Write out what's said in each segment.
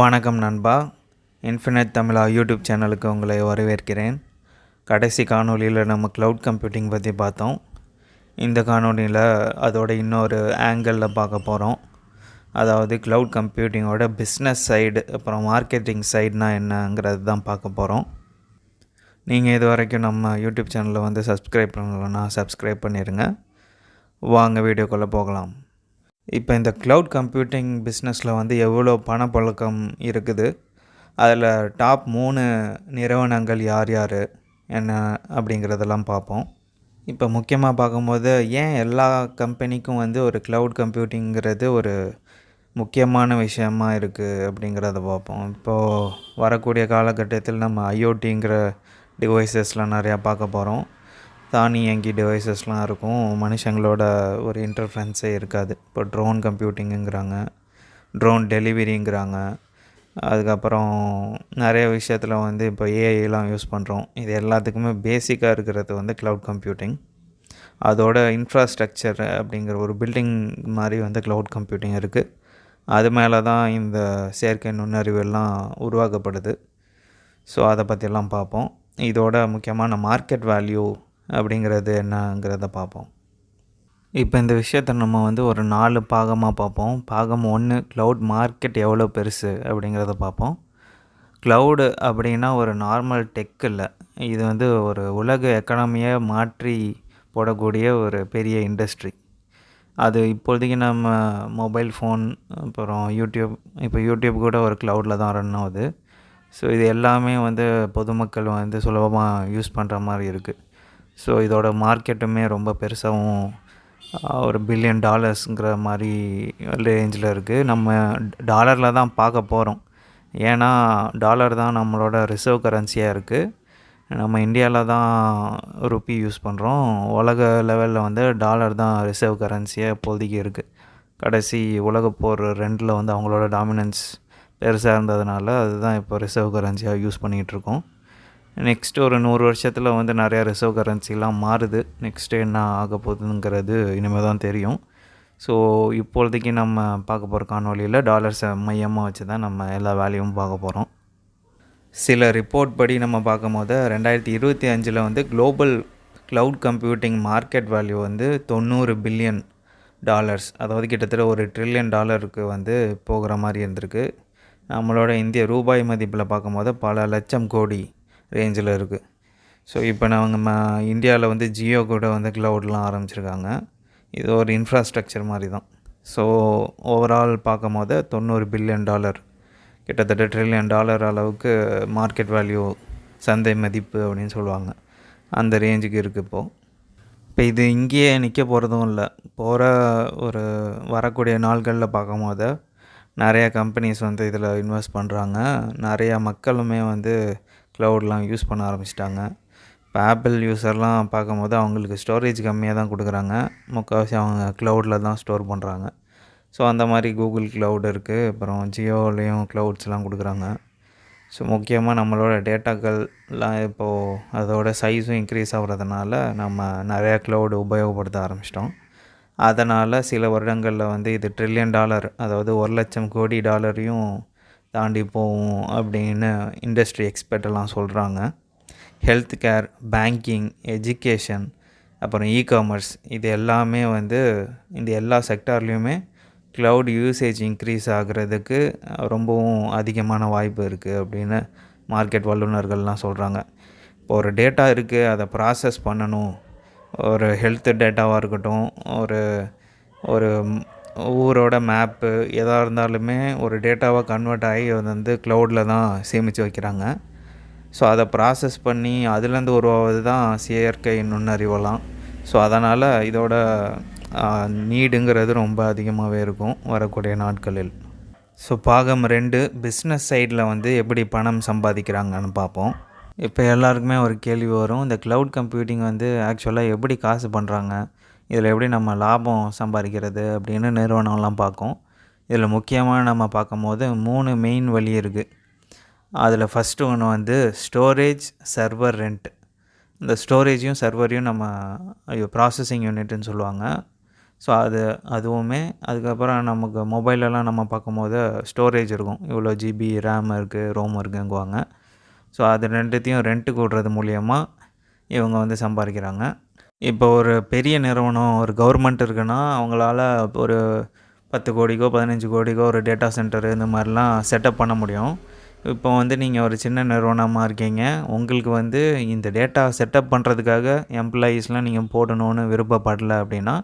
வணக்கம் நண்பா. இன்ஃபினிட் தமிழா யூடியூப் சேனலுக்கு உங்களை வரவேற்கிறேன். கடைசி காணொளியில் நம்ம க்ளவுட் கம்ப்யூட்டிங் பற்றி பார்த்தோம். இந்த காணொளியில் அதோட இன்னொரு ஆங்கிளில் பார்க்க போகிறோம் அதாவது க்ளவுட் கம்ப்யூட்டிங்கோட பிஸ்னஸ் சைடு அப்புறம் மார்க்கெட்டிங் சைடுனா என்னங்கிறது தான் பார்க்க போகிறோம் நீங்கள் இது வரைக்கும் நம்ம யூடியூப் சேனலில் வந்து சப்ஸ்கிரைப் பண்ணலன்னா சப்ஸ்கிரைப் பண்ணிடுங்க வாங்க வீடியோக்குள்ளே போகலாம். இப்போ இந்த க்ளவுட் கம்ப்யூட்டிங் பிஸ்னஸில் வந்து எவ்வளோ பணப்பழக்கம் இருக்குது? அதில் டாப் மூணு நிறுவனங்கள் யார் யார்? என்ன அப்படிங்கிறதெல்லாம் பார்ப்போம். இப்போ முக்கியமாக பார்க்கும்போது ஏன் எல்லா கம்பெனிக்கும் வந்து ஒரு க்ளவுட் கம்ப்யூட்டிங்கிறது ஒரு முக்கியமான விஷயமா இருக்குது அப்படிங்கிறத பார்ப்போம். இப்போது வரக்கூடிய காலகட்டத்தில் நம்ம ஐஓடிங்கிற டிவைசஸ்லாம் நிறையா பார்க்க போகிறோம் தானியங்கி டிவைசஸ்லாம் இருக்கும். மனுஷங்களோட ஒரு இன்டர்ஃபரன்ஸே இருக்காது. இப்போ ட்ரோன் கம்ப்யூட்டிங்குங்கிறாங்க ட்ரோன் டெலிவரிங்கிறாங்க அதுக்கப்புறம் நிறைய விஷயத்தில் வந்து இப்போ ஏஐலாம் யூஸ் பண்ணுறோம் இது எல்லாத்துக்குமே பேசிக்காக இருக்கிறது வந்து க்ளவுட் கம்ப்யூட்டிங் அதோட இன்ஃப்ராஸ்ட்ரக்சர் அப்படிங்கிற ஒரு பில்டிங் மாதிரி வந்து க்ளவுட் கம்ப்யூட்டிங் இருக்குது அது மேலே தான் இந்த செயற்கை நுண்ணறிவு எல்லாம் உருவாக்கப்படுது. ஸோ அதை பற்றியெல்லாம் பார்ப்போம். இதோட முக்கியமான மார்க்கெட் வேல்யூ அப்படிங்கிறது என்னங்கிறத பார்ப்போம். இப்போ இந்த விஷயத்த நம்ம வந்து ஒரு நாலு பாகமாக பார்ப்போம். பாகம் ஒன்று க்ளவுட் மார்க்கெட் எவ்வளோ பெருசு அப்படிங்கிறத பார்ப்போம். க்ளவுடு அப்படின்னா ஒரு நார்மல் டெக் இல்லை. இது வந்து ஒரு உலக எக்கனாமியை மாற்றி போடக்கூடிய ஒரு பெரிய இண்டஸ்ட்ரி அது இப்போதைக்கு நம்ம மொபைல் ஃபோன் அப்புறம் யூடியூப் இப்போ யூடியூப் கூட ஒரு க்ளவுடில் தான் ரன் ஆகுது. ஸோ இது எல்லாமே வந்து பொதுமக்கள் வந்து சுலபமாக யூஸ் பண்ணுற மாதிரி இருக்குது ஸோ இதோட மார்க்கெட்டுமே ரொம்ப பெருசாகவும் ஒரு பில்லியன் டாலர்ஸுங்கிற மாதிரி ரேஞ்சில் இருக்குது நம்ம டாலரில் தான் பார்க்க போகிறோம் ஏன்னா டாலர் தான் நம்மளோட ரிசர்வ் கரன்சியாக இருக்குது நம்ம இந்தியாவில் தான் ருப்பி யூஸ் பண்ணுறோம் உலக லெவலில் வந்து டாலர் தான் ரிசர்வ் கரன்சியாக இப்போதைக்கு இருக்குது கடைசி உலக போர் ரெண்டில் வந்து அவங்களோட டாமினன்ஸ் பெருசாக இருந்ததுனால அதுதான் இப்போ ரிசர்வ் கரன்சியாக யூஸ் பண்ணிகிட்ருக்கோம் நெக்ஸ்ட் ஒரு நூறு வருஷத்தில் வந்து நிறையா ரிசர்வ் கரன்சிலாம் மாறுது. நெக்ஸ்ட்டு என்ன ஆக போகுதுங்கிறது இனிமேல் தான் தெரியும். ஸோ இப்போதைக்கு நம்ம பார்க்க போகிற காணொலியில் டாலர்ஸை மையமாக வச்சு தான் நம்ம எல்லா வேலையும் பார்க்க போகிறோம் சில ரிப்போர்ட் படி நம்ம பார்க்கும் போது ரெண்டாயிரத்தி இருபத்தி அஞ்சில் வந்து global cloud computing market value வந்து தொண்ணூறு பில்லியன் டாலர்ஸ் அதாவது கிட்டத்தட்ட ஒரு ட்ரில்லியன் டாலருக்கு வந்து போகிற மாதிரி இருந்திருக்கு. நம்மளோட இந்திய ரூபாய் மதிப்பில் பார்க்கும்போது பல லட்சம் கோடி ரேஞ்சில் இருக்குது ஸோ இப்போ நம்ம இந்தியாவில் வந்து ஜியோ கூட வந்து க்ளவுட்லாம் ஆரம்பிச்சிருக்காங்க. இது ஒரு இன்ஃப்ராஸ்ட்ரக்சர் மாதிரி தான் ஸோ ஓவரால் பார்க்கும் போது தொண்ணூறு பில்லியன் டாலர் கிட்டத்தட்ட ட்ரில்லியன் டாலர் அளவுக்கு மார்க்கெட் வேல்யூ சந்தை மதிப்பு அப்படின்னு சொல்லுவாங்க. அந்த ரேஞ்சுக்கு இருக்குது இப்போது இப்போ இது இங்கேயே நிற்க போகிறதும் இல்லை. போகிற ஒரு வரக்கூடிய நாள்களில் பார்க்கும் போது நிறையா கம்பெனிஸ் வந்து இதில் இன்வெஸ்ட் பண்ணுறாங்க நிறையா மக்களுமே வந்து க்ளவுட்லாம் யூஸ் பண்ண ஆரம்பிச்சிட்டாங்க. இப்போ ஆப்பிள் யூஸர்லாம் பார்க்கும்போது அவங்களுக்கு ஸ்டோரேஜ் கம்மியாக தான் கொடுக்குறாங்க. முக்கால்வாசி அவங்க க்ளவுடில் தான் ஸ்டோர் பண்ணுறாங்க ஸோ அந்த மாதிரி கூகுள் க்ளவுட் இருக்குது அப்புறம் ஜியோலேயும் க்ளவுட்ஸ்லாம் கொடுக்குறாங்க. ஸோ முக்கியமாக நம்மளோட டேட்டாக்கள்லாம் இப்போது அதோட சைஸும் இன்க்ரீஸ் ஆகிறதுனால நம்ம நிறையா க்ளவுடு உபயோகப்படுத்த ஆரம்பிச்சிட்டோம். அதனால் சில வருடங்களில் வந்து இது ட்ரில்லியன் டாலர் அதாவது ஒரு லட்சம் கோடி டாலரையும் தாண்டி போகும் அப்படின்னு இண்டஸ்ட்ரி எக்ஸ்பர்ட்டெல்லாம் சொல்கிறாங்க ஹெல்த் கேர் பேங்கிங் எஜுகேஷன் அப்புறம் இ காமர்ஸ் இது எல்லாமே வந்து இந்த எல்லா செக்டார்லேயுமே க்ளவுட் யூசேஜ் இன்க்ரீஸ் ஆகிறதுக்கு ரொம்பவும் அதிகமான வாய்ப்பு இருக்குது அப்படின்னு மார்க்கெட் வல்லுநர்கள்லாம் சொல்கிறாங்க இப்போ ஒரு டேட்டா இருக்குது அதை ப்ராசஸ் பண்ணணும். ஒரு ஹெல்த் டேட்டாவாக இருக்கட்டும் ஒரு ஒரு ஊரோட மேப்பு எதாக இருந்தாலுமே ஒரு டேட்டாவாக கன்வெர்ட் ஆகி அது வந்து க்ளவுடில் தான் சேமித்து வைக்கிறாங்க. ஸோ அதை ப்ராசஸ் பண்ணி அதுலேருந்து உருவாவது தான் செயற்கை நுண்ணறிவலாம் ஸோ அதனால் இதோட நீடுங்கிறது ரொம்ப அதிகமாகவே இருக்கும் வரக்கூடிய நாட்களில். ஸோ பாகம் ரெண்டு பிஸ்னஸ் சைடில் வந்து எப்படி பணம் சம்பாதிக்கிறாங்கன்னு பார்ப்போம். இப்போ எல்லாருக்குமே ஒரு கேள்வி வரும். இந்த க்ளவுட் கம்ப்யூட்டிங் வந்து ஆக்சுவலாக எப்படி காசு பண்ணுறாங்க இதில் எப்படி நம்ம லாபம் சம்பாதிக்கிறது அப்படின்னு நிறுவனம்லாம் பார்க்கும். இதில் முக்கியமாக நம்ம பார்க்கும்போது மூணு மெயின் வழி இருக்குது அதில் ஃபஸ்ட்டு ஒன்று வந்து ஸ்டோரேஜ் சர்வர் ரெண்ட் இந்த ஸ்டோரேஜையும் சர்வரையும் நம்ம ஐயோ ப்ராசஸிங் யூனிட்னு சொல்லுவாங்க. ஸோ அது அதுவுமே அதுக்கப்புறம் நமக்கு மொபைலெல்லாம் நம்ம பார்க்கும்போது ஸ்டோரேஜ் இருக்கும். இவ்வளோ ஜிபி ரேம் இருக்குது ரோம் இருக்குங்குவாங்க. ஸோ அது ரெண்டுத்தையும் ரெண்ட்டு கூடுறது மூலியமாக இவங்க வந்து சம்பாதிக்கிறாங்க. இப்போ ஒரு பெரிய நிறுவனம் ஒரு கவர்மெண்ட் இருக்குன்னா அவங்களால ஒரு பத்து கோடிக்கோ பதினஞ்சு கோடிக்கோ ஒரு டேட்டா சென்டர் இந்த மாதிரிலாம் செட்டப் பண்ண முடியும். இப்போ வந்து நீங்கள் ஒரு சின்ன நிறுவனமாக இருக்கீங்க. உங்களுக்கு வந்து இந்த டேட்டா செட்டப் பண்ணுறதுக்காக எம்ப்ளாயீஸ்லாம் நீங்கள் போடணும்னு விருப்பப்படல அப்படின்னா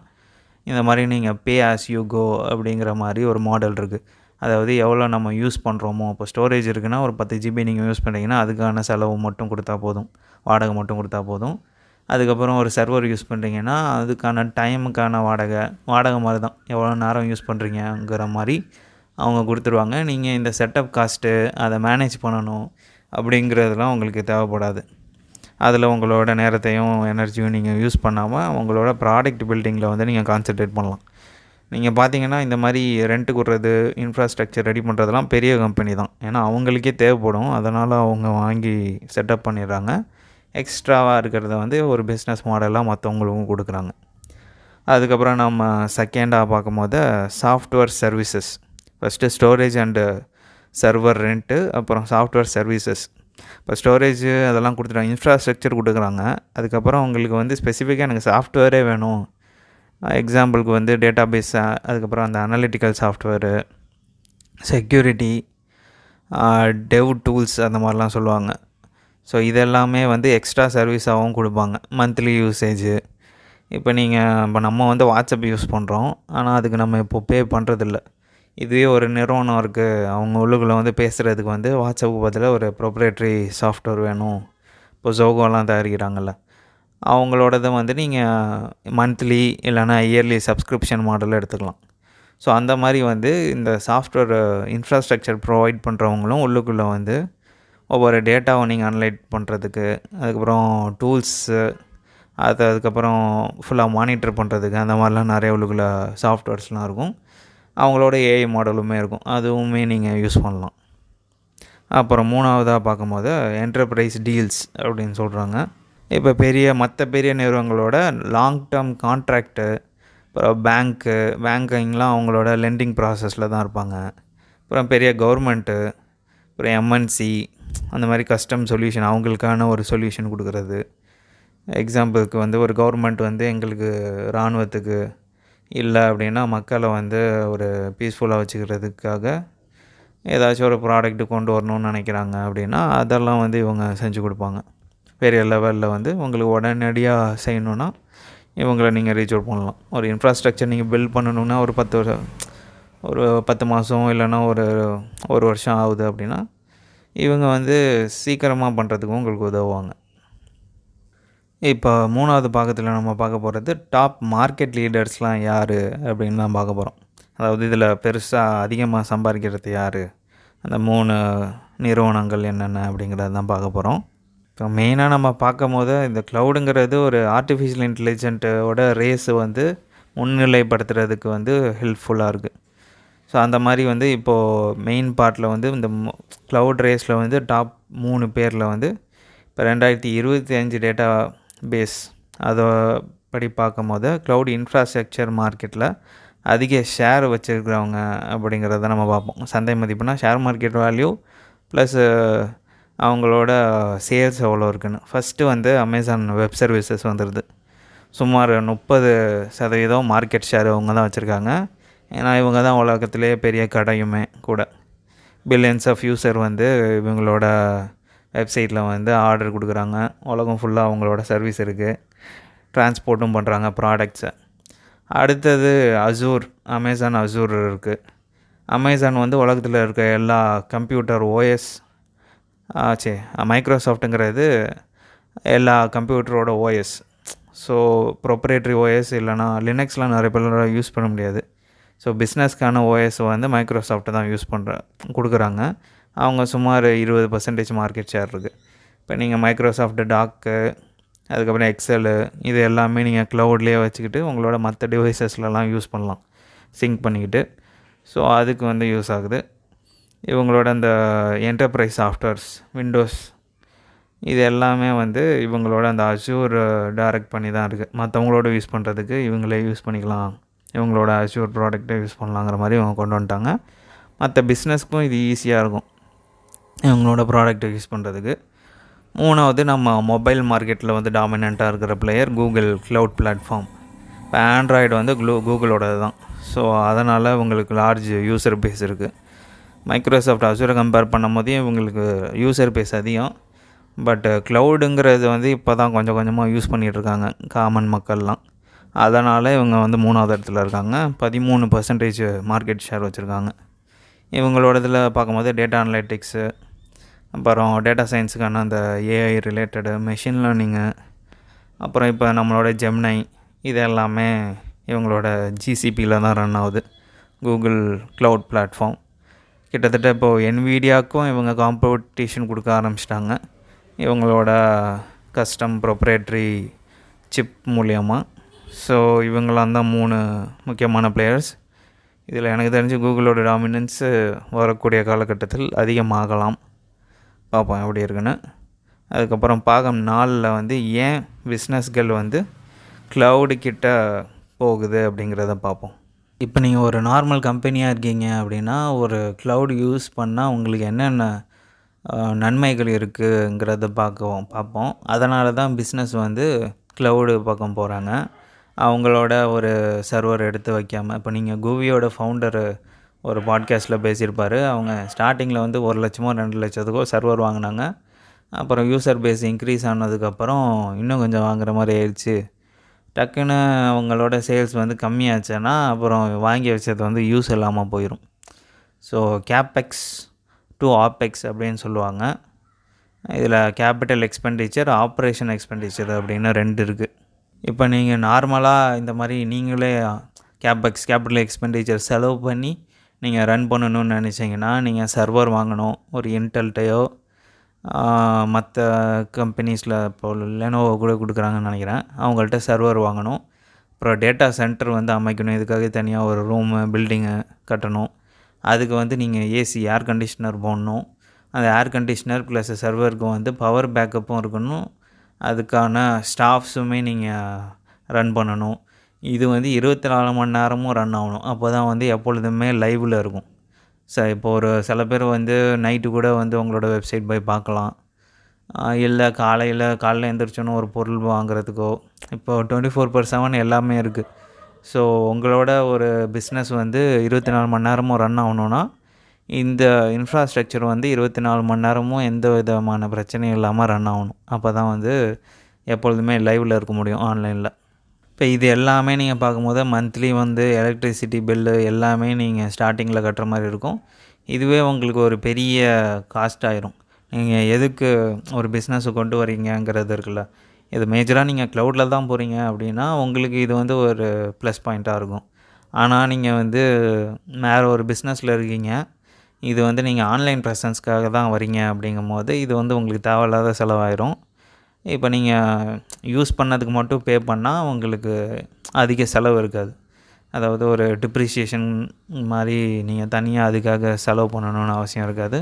இந்த மாதிரி நீங்கள் பே ஆஸ் யூ கோ அப்படிங்கிற மாதிரி ஒரு மாடல் இருக்குது அதாவது எவ்வளோ நம்ம யூஸ் பண்ணுறோமோ இப்போ ஸ்டோரேஜ் இருக்குன்னா ஒரு பத்து ஜிபி நீங்கள் யூஸ் பண்ணுறீங்கன்னா அதுக்கான செலவு மட்டும் கொடுத்தா போதும். வாடகை மட்டும் கொடுத்தா போதும். அதுக்கப்புறம் ஒரு சர்வர் யூஸ் பண்ணுறீங்கன்னா அதுக்கான டைமுக்கான வாடகை வாடகை மாதிரி தான் எவ்வளோ நேரம் யூஸ் பண்ணுறீங்கங்கிற மாதிரி அவங்க கொடுத்துருவாங்க. நீங்கள் இந்த செட்டப் காஸ்ட்டு அதை மேனேஜ் பண்ணணும் அப்படிங்கிறதுலாம் உங்களுக்கு தேவைப்படாது. அதில் உங்களோட நேரத்தையும் எனர்ஜியும் நீங்கள் யூஸ் பண்ணாமல் உங்களோட ப்ராடக்ட் பில்டிங்கில் வந்து நீங்கள் கான்சென்ட்ரேட் பண்ணலாம். நீங்கள் பார்த்தீங்கன்னா இந்த மாதிரி ரெண்ட்டு கொடுறது இன்ஃப்ராஸ்ட்ரக்சர் ரெடி பண்ணுறதெல்லாம் பெரிய கம்பெனி தான். ஏன்னா அவங்களுக்கே தேவைப்படும். அதனால் அவங்க வாங்கி செட்டப் பண்ணிடுறாங்க. எக்ஸ்ட்ராவாக இருக்கிறத வந்து ஒரு பிஸ்னஸ் மாடலாக மற்றவங்களுக்கும் கொடுக்குறாங்க. அதுக்கப்புறம் நம்ம செகண்டாக பார்க்கும்போது software services first storage and server rent அப்புறம் சாஃப்ட்வேர் சர்வீசஸ் இப்போ ஸ்டோரேஜ் அதெல்லாம் கொடுத்துட்டாங்க இன்ஃப்ராஸ்ட்ரக்சர் கொடுக்குறாங்க. அதுக்கப்புறம் உங்களுக்கு வந்து ஸ்பெசிஃபிக்காக எனக்கு சாஃப்ட்வேரே வேணும். எக்ஸாம்பிளுக்கு வந்து டேட்டா பேஸ் அதுக்கப்புறம் அந்த analytical software security dev tools அந்த மாதிரிலாம் சொல்லுவாங்க. ஸோ இதெல்லாமே வந்து எக்ஸ்ட்ரா சர்வீஸாகவும் கொடுப்பாங்க. மந்த்லி யூசேஜு இப்போ நீங்கள் இப்போ நம்ம வந்து வாட்ஸ்அப் யூஸ் பண்ணுறோம் ஆனால் அதுக்கு நம்ம இப்போ பே பண்ணுறதில்ல இதுவே ஒரு நிறுவனம் இருக்குது அவங்க உள்ளுக்குள்ளே வந்து பேசுகிறதுக்கு வந்து வாட்ஸ்அப்புக்கு பதிலாக ஒரு ப்ரொப்ரேட்ரி சாஃப்ட்வேர் வேணும். இப்போ ஜோகோலாம் தயாரிக்கிறாங்கல்ல. அவங்களோடது வந்து நீங்கள் மந்த்லி இல்லைனா இயர்லி சப்ஸ்கிரிப்ஷன் மாடலில் எடுத்துக்கலாம். ஸோ அந்த மாதிரி வந்து இந்த சாஃப்ட்வேர் இன்ஃப்ராஸ்ட்ரக்சர் ப்ரொவைட் பண்ணுறவங்களும் உள்ளுக்குள்ளே வந்து ஒவ்வொரு டேட்டாவை நீங்கள் அனலைட் பண்ணுறதுக்கு அதுக்கப்புறம் டூல்ஸு அது அதுக்கப்புறம் ஃபுல்லாக மானிட்டர் பண்ணுறதுக்கு அந்த மாதிரிலாம் நிறைய உள்ளுக்குள்ள சாஃப்ட்வேர்ஸ்லாம் இருக்கும். அவங்களோட ஏஐ மாடலுமே இருக்கும். அதுவுமே நீங்கள் யூஸ் பண்ணலாம். அப்புறம் மூணாவதாக பார்க்கும்போது என்டர்பிரைஸ் டீல்ஸ் அப்படின்னு சொல்கிறாங்க இப்போ பெரிய மற்ற பெரிய நிறுவனங்களோட லாங் டேர்ம் கான்ட்ராக்டு அப்புறம் பேங்க்கு பேங்கிங்லாம் அவங்களோட லெண்டிங் ப்ராசஸில் தான் இருப்பாங்க. அப்புறம் பெரிய கவர்மெண்ட்டு அப்புறம் எம்என்சி அந்த மாதிரி கஸ்டம் சொல்யூஷன் அவங்களுக்கான ஒரு சொல்யூஷன் கொடுக்குறது. எக்ஸாம்பிளுக்கு வந்து ஒரு கவர்மெண்ட் வந்து எங்களுக்கு இராணுவத்துக்கு இல்லை அப்படின்னா மக்களை வந்து ஒரு பீஸ்ஃபுல்லாக வச்சுக்கிறதுக்காக ஏதாச்சும் ஒரு ப்ராடக்ட்டு கொண்டு வரணும்னு நினைக்கிறாங்க அப்படின்னா அதெல்லாம் வந்து இவங்க செஞ்சு கொடுப்பாங்க. பெரிய லெவலில் வந்து உங்களுக்கு உடனடியாக செய்யணுன்னா இவங்களை நீங்கள் ரீச் அவுட் பண்ணலாம். ஒரு இன்ஃப்ராஸ்ட்ரக்சர் நீங்கள் பில்ட் பண்ணணுன்னா ஒரு பத்து வருஷம் ஒரு பத்து மாதம் இல்லைன்னா ஒரு ஒரு வருஷம் ஆகுது அப்படின்னா இவங்க வந்து சீக்கிரமாக பண்ணுறதுக்கும் உங்களுக்கு உதவுவாங்க. இப்போ மூணாவது பாகத்தில் நம்ம பார்க்க போகிறது டாப் மார்க்கெட் லீடர்ஸ்லாம் யார் அப்படின்னு தான் பார்க்க போகிறோம் அதாவது இதில் பெருசாக அதிகமாக சம்பாதிக்கிறது யார்? அந்த மூணு நிறுவனங்கள் என்னென்ன அப்படிங்கிறது தான் பார்க்க போகிறோம் இப்போ மெயினாக நம்ம பார்க்கும் போது இந்த க்ளவுடுங்கிறது ஒரு ஆர்டிஃபிஷியல் இன்டெலிஜென்ட்டோட ரேஸ் வந்து முன்னிலைப்படுத்துறதுக்கு வந்து ஹெல்ப்ஃபுல்லாக இருக்குது ஸோ அந்த மாதிரி வந்து இப்போது மெயின் பார்ட்டில் வந்து இந்த க்ளவுட் ரேஸில் வந்து டாப் மூணு பேரில் வந்து இப்போ ரெண்டாயிரத்தி இருபத்தி அஞ்சு டேட்டா பேஸ் அதை படி பார்க்கும் போது க்ளவுட் இன்ஃப்ராஸ்ட்ரக்சர் மார்க்கெட்டில் அதிக ஷேர் வச்சுருக்கிறவங்க அப்படிங்கிறத நம்ம பார்ப்போம். சந்தை மதிப்புனா ஷேர் மார்க்கெட் வேல்யூ ப்ளஸ் அவங்களோட சேல்ஸ் எவ்வளோ இருக்குன்னு. ஃபஸ்ட்டு வந்து அமேசான் வெப் சர்வீசஸ் வந்துடுது சுமார் முப்பது சதவீதம் மார்க்கெட் ஷேர் அவங்க தான் வச்சுருக்காங்க. ஏன்னா இவங்க தான் உலகத்திலே பெரிய கடையுமே கூட. பில்லியன்ஸ் ஆஃப் யூசர் வந்து இவங்களோட வெப்சைட்டில் வந்து ஆர்டர் கொடுக்குறாங்க. உலகம் ஃபுல்லாக அவங்களோட சர்வீஸ் இருக்குது ட்ரான்ஸ்போர்ட்டும் பண்ணுறாங்க ப்ராடக்ட்ஸை அடுத்தது அசூர் அமேசான் அசூர் இருக்குது அமேசான் வந்து உலகத்தில் இருக்க எல்லா கம்ப்யூட்டர் ஓஎஸ் சே மைக்ரோசாஃப்ட்டுங்கிறது எல்லா கம்ப்யூட்டரோட ஓஎஸ் ஸோ ப்ரொப்ரேட்ரி ஓஎஸ் இல்லைனா லினக்ஸ்லாம் நிறைய பேர் யூஸ் பண்ண முடியாது. ஸோ பிஸ்னஸ்க்கான ஓஎஸ் வந்து மைக்ரோசாஃப்ட்டை தான் யூஸ் பண்ணுற கொடுக்குறாங்க. அவங்க சுமார் இருபது பர்சன்டேஜ் மார்க்கெட் ஷேர் இருக்குது இப்போ நீங்கள் மைக்ரோசாஃப்ட் டாக்கு அதுக்கப்புறம் எக்ஸலு இது எல்லாமே நீங்கள் க்ளவுட்லேயே வச்சுக்கிட்டு உங்களோட மற்ற டிவைசஸ்லலாம் யூஸ் பண்ணலாம். சிங்க் பண்ணிக்கிட்டு. ஸோ அதுக்கு வந்து யூஸ் ஆகுது. இவங்களோட அந்த என்டர்பிரைஸ் சாஃப்ட்வேர்ஸ் விண்டோஸ் இது எல்லாமே வந்து இவங்களோட அந்த அஷூர் டைரக்ட் பண்ணி தான் இருக்குது மற்றவங்களோட யூஸ் பண்ணுறதுக்கு இவங்களே யூஸ் பண்ணிக்கலாம். இவங்களோட அஷ்யூர் ப்ராடக்ட்டை யூஸ் பண்ணலாங்கிற மாதிரி இவங்க கொண்டு வந்துட்டாங்க. மற்ற பிஸ்னஸ்க்கும் இது ஈஸியாக இருக்கும். இவங்களோட ப்ராடக்ட்டை யூஸ் பண்ணுறதுக்கு மூணாவது நம்ம மொபைல் மார்க்கெட்டில் வந்து டாமினண்ட்டாக இருக்கிற பிளேயர் கூகுள் க்ளவுட் பிளாட்ஃபார்ம் இப்போ ஆண்ட்ராய்டு வந்து க்ளூ கூகுளோடது தான் ஸோ அதனால் உங்களுக்கு லார்ஜ் யூசர் பேஸ் இருக்குது மைக்ரோசாஃப்ட் அசூரை கம்பேர் பண்ணும் போதே இவங்களுக்கு யூசர் பேஸ் அதிகம். பட் க்ளவுடுங்கிறது வந்து இப்போ தான் கொஞ்சம் கொஞ்சமாக யூஸ் பண்ணிகிட்ருக்காங்க காமன் மக்கள்லாம். அதனால் இவங்க வந்து மூணாவது இடத்துல இருக்காங்க. பதிமூணு பர்சன்டேஜ் மார்க்கெட் ஷேர் வச்சுருக்காங்க. இவங்களோட இதில் பார்க்கும்போது டேட்டா அனலைட்டிக்ஸு அப்புறம் டேட்டா சயின்ஸுக்கான அந்த ஏஐ ரிலேட்டடு மெஷின் லேர்னிங்கு அப்புறம் இப்போ நம்மளோட ஜெம்னை இது எல்லாமே இவங்களோட ஜிசிபியில் தான் ரன் ஆகுது. கூகுள் க்ளவுட் பிளாட்ஃபார்ம் கிட்டத்தட்ட இப்போது என்விடியாவுக்கும் இவங்க காம்படிஷன் கொடுக்க ஆரம்பிச்சிட்டாங்க. இவங்களோட கஸ்டம் ப்ரொப்ரேட்ரி சிப் மூலியமாக ஸோ இவங்களாம் தான் மூணு முக்கியமான பிளேயர்ஸ் இதில் எனக்கு தெரிஞ்சு கூகுளோட டாமினன்ஸு வரக்கூடிய காலகட்டத்தில் அதிகமாகலாம். பார்ப்போம் எப்படி இருக்குன்னு. அதுக்கப்புறம் பாகம் நாலில் வந்து ஏன் பிஸ்னஸ்கள் வந்து க்ளவுடு கிட்ட போகுது அப்படிங்கிறத பார்ப்போம். இப்போ நீங்கள் ஒரு நார்மல் கம்பெனியாக இருக்கீங்க அப்படின்னா ஒரு க்ளவுட் யூஸ் பண்ணால் உங்களுக்கு என்னென்ன நன்மைகள் இருக்குங்கிறத பார்க்குவோம் பார்ப்போம். அதனால தான் பிஸ்னஸ் வந்து க்ளவுடு பக்கம் போகிறாங்க அவங்களோட ஒரு சர்வர் எடுத்து வைக்காமல் இப்போ நீங்கள் கூவியோட ஃபவுண்டர் ஒரு பாட்காஸ்ட்டில் பேசியிருப்பார். அவங்க ஸ்டார்டிங்கில் வந்து ஒரு லட்சமோ ரெண்டு லட்சத்துக்கோ சர்வர் வாங்கினாங்க. அப்புறம் யூசர் பேஸ் இன்க்ரீஸ் ஆனதுக்கப்புறம் இன்னும் கொஞ்சம் வாங்குற மாதிரி ஆயிடுச்சு. டக்குன்னு அவங்களோட சேல்ஸ் வந்து கம்மியாச்சுன்னா அப்புறம் வாங்கி வச்சது வந்து யூஸ் இல்லாமல் போயிடும் ஸோ கேப்பெக்ஸ் டு ஆப்பெக்ஸ் அப்படின்னு சொல்லுவாங்க. இதில் கேபிட்டல் எக்ஸ்பெண்டிச்சர் ஆப்ரேஷன் எக்ஸ்பெண்டிச்சர் அப்படின்னு ரெண்டு இருக்குது இப்போ நீங்கள் நார்மலாக இந்த மாதிரி நீங்களே கேபெக்ஸ் கேபிட்டல் எக்ஸ்பெண்டிச்சர் செலவு பண்ணி நீங்கள் ரன் பண்ணணும்னு நினச்சிங்கன்னா நீங்கள் சர்வர் வாங்கணும். ஒரு இன்டெல்ட்டையோ மற்ற கம்பெனிஸில் இப்போ லெனோவோ கூட கொடுக்குறாங்கன்னு நினைக்கிறேன். அவங்கள்ட்ட சர்வர் வாங்கணும். அப்புறம் டேட்டா சென்டர் வந்து அமைக்கணும். இதுக்காக தனியாக ஒரு ரூமு பில்டிங்கு கட்டணும். அதுக்கு வந்து நீங்கள் ஏசி ஏர் கண்டிஷ்னர் போடணும். அந்த ஏர் கண்டிஷ்னர் ப்ளஸ் சர்வருக்கு வந்து பவர் பேக்கப்பும் இருக்கணும். அதுக்கான ஸ்டாஃப்ஸுமே நீங்கள் ரன் பண்ணணும். இது வந்து இருபத்தி நாலு மணி நேரமும் ரன் ஆகணும். அப்போ தான் வந்து எப்பொழுதுமே லைவில் இருக்கும். ச இப்போ ஒரு சில பேர் வந்து நைட்டு கூட வந்து உங்களோட வெப்சைட் போய் பார்க்கலாம். இல்லை காலையில் காலையில் எழுந்திரிச்சோன்னு ஒரு பொருள் வாங்குறதுக்கோ இப்போ டுவெண்ட்டி ஃபோர் பர் செவன் எல்லாமே இருக்குது ஸோ உங்களோட ஒரு பிஸ்னஸ் வந்து இருபத்தி நாலு மணி நேரமும் ரன் ஆகணுன்னா இந்த இன்ஃப்ராஸ்ட்ரக்சர் வந்து இருபத்தி நாலு மணி நேரமும் எந்த விதமான பிரச்சனையும் இல்லாமல் ரன் ஆகணும். அப்போ தான் வந்து எப்பொழுதுமே லைவில் இருக்க முடியும் ஆன்லைனில் இப்போ இது எல்லாமே நீங்கள் பார்க்கும்போது மந்த்லி வந்து எலக்ட்ரிசிட்டி பில்லு எல்லாமே நீங்கள் ஸ்டார்டிங்கில் கட்டுற மாதிரி இருக்கும். இதுவே உங்களுக்கு ஒரு பெரிய காஸ்ட் ஆயிரும். நீங்கள் எதுக்கு ஒரு பிஸ்னஸை கொண்டு வரீங்கங்கிறது இருக்குல்ல. இது மேஜராக நீங்கள் க்ளவுடில் தான் போகிறீங்க அப்படின்னா உங்களுக்கு இது வந்து ஒரு ப்ளஸ் பாயிண்ட்டாக இருக்கும். ஆனால் நீங்கள் வந்து வேறு ஒரு பிஸ்னஸில் இருக்கீங்க. இது வந்து நீங்கள் ஆன்லைன் ப்ரெசன்ஸ்க்காக தான் வரீங்க அப்படிங்கும் போது இது வந்து உங்களுக்கு தேவையில்லாத செலவாயிரும். இப்போ நீங்கள் யூஸ் பண்ணதுக்கு மட்டும் பே பண்ணால் உங்களுக்கு அதிக செலவு இருக்காது. அதாவது ஒரு டிப்ரிஷியேஷன் மாதிரி நீங்கள் தனியாக அதுக்காக செலவு பண்ணணும்னு அவசியம் இருக்காது.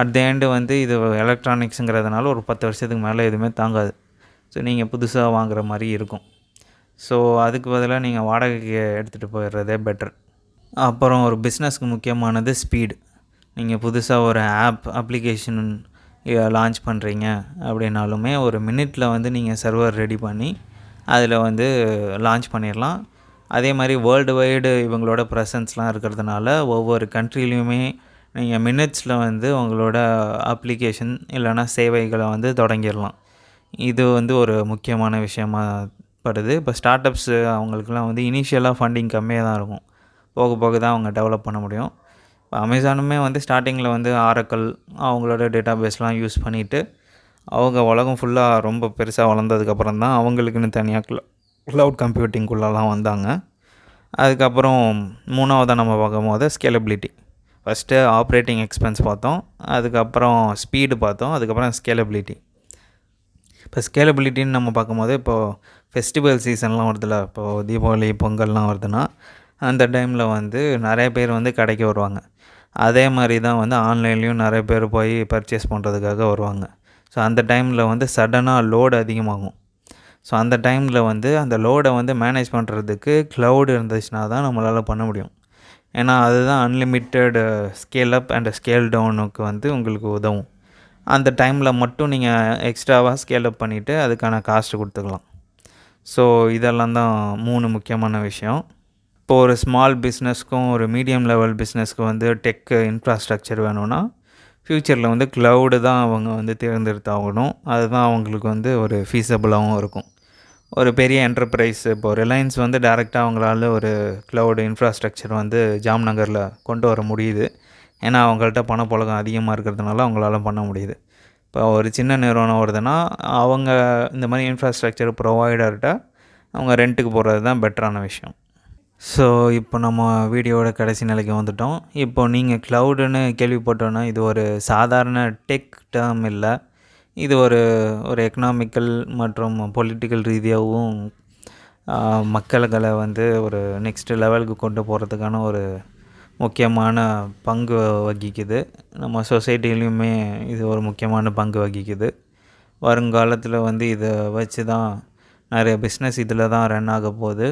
அட் த எண்டு வந்து இது எலக்ட்ரானிக்ஸுங்கிறதுனால ஒரு பத்து வருஷத்துக்கு மேலே எதுவுமே தாங்காது. ஸோ நீங்கள் புதுசாக வாங்குற மாதிரி இருக்கும். ஸோ அதுக்கு பதிலாக நீங்கள் வாடகைக்கு எடுத்துகிட்டு போயிடுறதே பெட்டர் அப்புறம் ஒரு பிஸ்னஸ்க்கு முக்கியமானது ஸ்பீடு நீங்கள் புதுசாக ஒரு ஆப் அப்ளிகேஷன் லான்ச் பண்ணுறீங்க அப்படின்னாலுமே ஒரு மினிட்டில் வந்து நீங்கள் சர்வர் ரெடி பண்ணி அதில் வந்து லான்ச் பண்ணிடலாம் அதே மாதிரி வேர்ல்டு வைடு இவங்களோட ப்ரெசன்ஸ்லாம் இருக்கிறதுனால ஒவ்வொரு கண்ட்ரிலையுமே நீங்கள் மினிட்ஸில் வந்து உங்களோட அப்ளிகேஷன் இல்லைனா சேவைகளை வந்து தொடங்கிடலாம் இது வந்து ஒரு முக்கியமான விஷயமா படுது. இப்போ ஸ்டார்ட் அப்ஸு அவங்களுக்குலாம் வந்து இனிஷியலாக ஃபண்டிங் கம்மியாக தான் இருக்கும். போக போக தான் அவங்க டெவலப் பண்ண முடியும். இப்போ அமேசானுமே வந்து ஸ்டார்டிங்கில் வந்து ஆரக்கல் அவங்களோட டேட்டா பேஸ்லாம் யூஸ் பண்ணிவிட்டு அவங்க உலகம் ஃபுல்லாக ரொம்ப பெருசாக வளர்ந்ததுக்கப்புறம் தான் அவங்களுக்குன்னு தனியாக க்ள க்ளவுட் கம்ப்யூட்டிங்குள்ளெலாம் வந்தாங்க. அதுக்கப்புறம் மூணாவதாக நம்ம பார்க்கும்போது ஸ்கேலபிலிட்டி ஃபஸ்ட்டு ஆப்ரேட்டிங் எக்ஸ்பென்ஸ் பார்த்தோம் அதுக்கப்புறம் ஸ்பீடு பார்த்தோம் அதுக்கப்புறம் ஸ்கேலபிலிட்டி இப்போ ஸ்கேலபிலிட்டின்னு நம்ம பார்க்கும்போது இப்போது ஃபெஸ்டிவல் சீசன்லாம் வருதுல்ல இப்போது தீபாவளி பொங்கல்லாம் வருதுன்னா அந்த டைமில் வந்து நிறைய பேர் வந்து கடைக்கு வருவாங்க. அதே மாதிரி தான் வந்து ஆன்லைன்லேயும் நிறைய பேர் போய் பர்ச்சேஸ் பண்ணுறதுக்காக வருவாங்க. ஸோ அந்த டைமில் வந்து சடனாக லோடு அதிகமாகும். ஸோ அந்த டைமில் வந்து அந்த லோடை வந்து மேனேஜ் பண்ணுறதுக்கு க்ளவுடு இருந்துச்சுன்னா தான் நம்மளால் பண்ண முடியும். ஏன்னா அதுதான் unlimited scale up and scale டவுனுக்கு வந்து உங்களுக்கு உதவும். அந்த டைமில் மட்டும் நீங்கள் எக்ஸ்ட்ராவாக ஸ்கேல் அப் பண்ணிவிட்டு அதுக்கான காஸ்ட்டு கொடுத்துக்கலாம். ஸோ இதெல்லாம் தான் மூணு முக்கியமான விஷயம். இப்போ ஒரு ஸ்மால் பிஸ்னஸ்க்கும் ஒரு மீடியம் லெவல் பிஸ்னஸ்க்கு வந்து டெக்கு இன்ஃப்ராஸ்ட்ரக்சர் வேணும்னா ஃப்யூச்சரில் வந்து க்ளவுடு தான் அவங்க வந்து தேர்ந்தெடுத்தாகணும். அதுதான் அவங்களுக்கு வந்து ஒரு ஃபீஸபிளாகவும் இருக்கும். ஒரு பெரிய என்டர்பிரைஸ் இப்போ ரிலையன்ஸ் வந்து டேரெக்டாக அவங்களால ஒரு க்ளவுடு இன்ஃப்ராஸ்ட்ரக்சர் வந்து ஜாம்நகரில் கொண்டு வர முடியுது. ஏன்னா அவங்கள்ட்ட பணப்புழக்கம் அதிகமாக இருக்கிறதுனால அவங்களால பண்ண முடியுது. இப்போ ஒரு சின்ன நிறுவனம் வருதுன்னா அவங்க இந்த மாதிரி இன்ஃப்ராஸ்ட்ரக்சர் ப்ரொவைடர்கிட்ட அவங்க ரெண்ட்டுக்கு போகிறது தான் பெட்டரான விஷயம். ஸோ இப்போ நம்ம வீடியோவோட கடைசி நிலைக்கு வந்துட்டோம். இப்போ நீங்கள் க்ளவுடுன்னு கேள்விப்பட்டோன்னா இது ஒரு சாதாரண டெக் டேர்ம் இல்லை. இது ஒரு ஒரு எக்கனாமிக்கல் மற்றும் பொலிட்டிக்கல் ரீதியாகவும் மக்கள்களை வந்து ஒரு நெக்ஸ்ட் லெவலுக்கு கொண்டு போகிறதுக்கான ஒரு முக்கியமான பங்கு வகிக்குது. நம்ம சொசைட்டிலையுமே இது ஒரு முக்கியமான பங்கு வகிக்குது. வருங்காலத்தில் வந்து இதை வச்சு தான் நிறைய பிஸ்னஸ் இதில் தான் ரன் ஆக போகுது.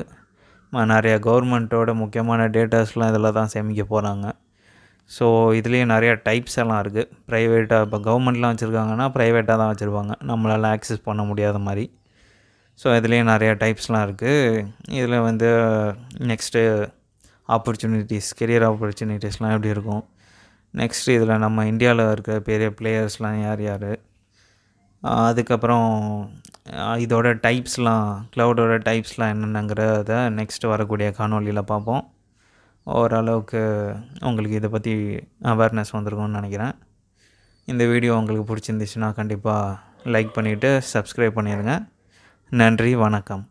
நிறையா கவர்மெண்ட்டோட முக்கியமான டேட்டாஸ்லாம் இதில் தான் சேமிக்க போகிறாங்க ஸோ இதுலேயும் நிறையா டைப்ஸ் எல்லாம் இருக்குது ப்ரைவேட்டாக இப்போ கவர்மெண்ட்லாம் வச்சுருக்காங்கன்னா ப்ரைவேட்டாக தான் வச்சுருப்பாங்க. நம்மளால் ஆக்சஸ் பண்ண முடியாத மாதிரி. ஸோ இதுலேயும் நிறையா டைப்ஸ்லாம் இருக்குது இதில் வந்து நெக்ஸ்ட்டு ஆப்பர்ச்சுனிட்டிஸ் கெரியர் ஆப்பர்ச்சுனிட்டிஸ்லாம் எப்படி இருக்கும்? நெக்ஸ்ட்டு இதில் நம்ம இந்தியாவில் இருக்க பெரிய பிளேயர்ஸ்லாம் யார் யார்? அதுக்கப்புறம் இதோட டைப்ஸ்லாம் க்ளவுடோட டைப்ஸ்லாம் என்னென்னங்கிறத நெக்ஸ்ட்டு வரக்கூடிய காணொலியில் பார்ப்போம். ஓரளவுக்கு உங்களுக்கு இதை பற்றி அவேர்னஸ் வந்திருக்கும்னு நினைக்கிறேன். இந்த வீடியோ உங்களுக்கு பிடிச்சிருந்துச்சுன்னா கண்டிப்பாக லைக் பண்ணிவிட்டு சப்ஸ்கிரைப் பண்ணிடுங்க. நன்றி வணக்கம்.